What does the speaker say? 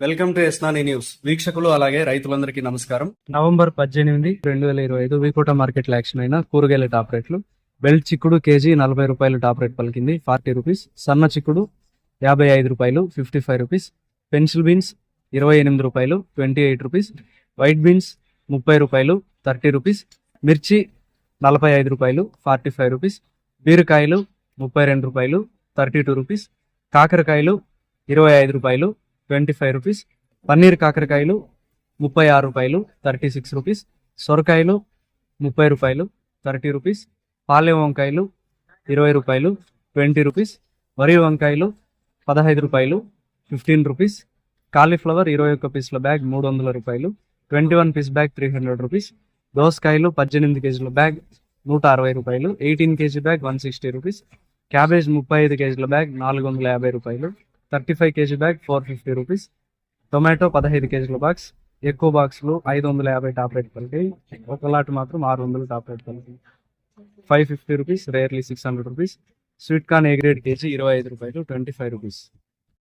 Welcome to ఎస్నాని news. వీక్షకులు అలాగే రైతులందరికీ నమస్కారం. నవంబర్ పద్దెనిమిది రెండు వేల ఇరవై ఐదు వికోట మార్కెట్ యాక్షన్ అయిన కూరగాయల టాప్ రేట్లు. బెల్ట్ చిక్కుడు కేజీ నలభై రూపాయలు టాప్ రేట్ పలికింది. Forty rupees. సన్న చిక్కుడు యాభై ఐదు రూపాయలు fifty five rupees. Pencil beans ఇరవై ఎనిమిది రూపాయలు twenty eight rupees. White beans ముప్పై రూపాయలు థర్టీ రూపీస్. మిర్చి నలభై ఐదు రూపాయలు ఫార్టీ ఫైవ్ రూపీస్. బీరకాయలు ముప్పై రెండు రూపాయలు థర్టీ టూ రూపీస్. కాకరకాయలు ఇరవై ఐదు రూపాయలు ట్వంటీ ఫైవ్ రూపీస్. పన్నీర్ కాకరకాయలు ముప్పై ఆరు రూపాయలు థర్టీ సిక్స్ రూపీస్. సొరకాయలు ముప్పై రూపాయలు థర్టీ రూపీస్. పాలే వంకాయలు ఇరవై రూపాయలు ట్వంటీ రూపీస్. వరి వంకాయలు పదహైదు రూపాయలు ఫిఫ్టీన్ రూపీస్. కాలీఫ్లవర్ ఇరవై ఒక్క పీసుల బ్యాగ్ మూడు వందల రూపాయలు twenty one piece bag three hundred rupees. దోసకాయలు పద్దెనిమిది కేజీల బ్యాగ్ నూట అరవై రూపాయలు eighteen KG bag one sixty rupees. Cabbage ముప్పై ఐదు కేజీల బ్యాగ్ నాలుగు వందల యాభై రూపాయలు thirty five KG bag four fifty rupees. Tomato పదహైదు కేజీల బాక్స్ ఎక్కువ బాక్సులు ఐదు వందల యాభై టాప్ రేట్ పలికి ఒక లాట్ మాత్రం ఆరు వందలు టాప్ రేట్ పలికి five fifty rupees rarely six hundred rupees. Sweet corn A grade KG ఇరవై ఐదు రూపాయలు ట్వంటీ ఫైవ్ రూపీస్.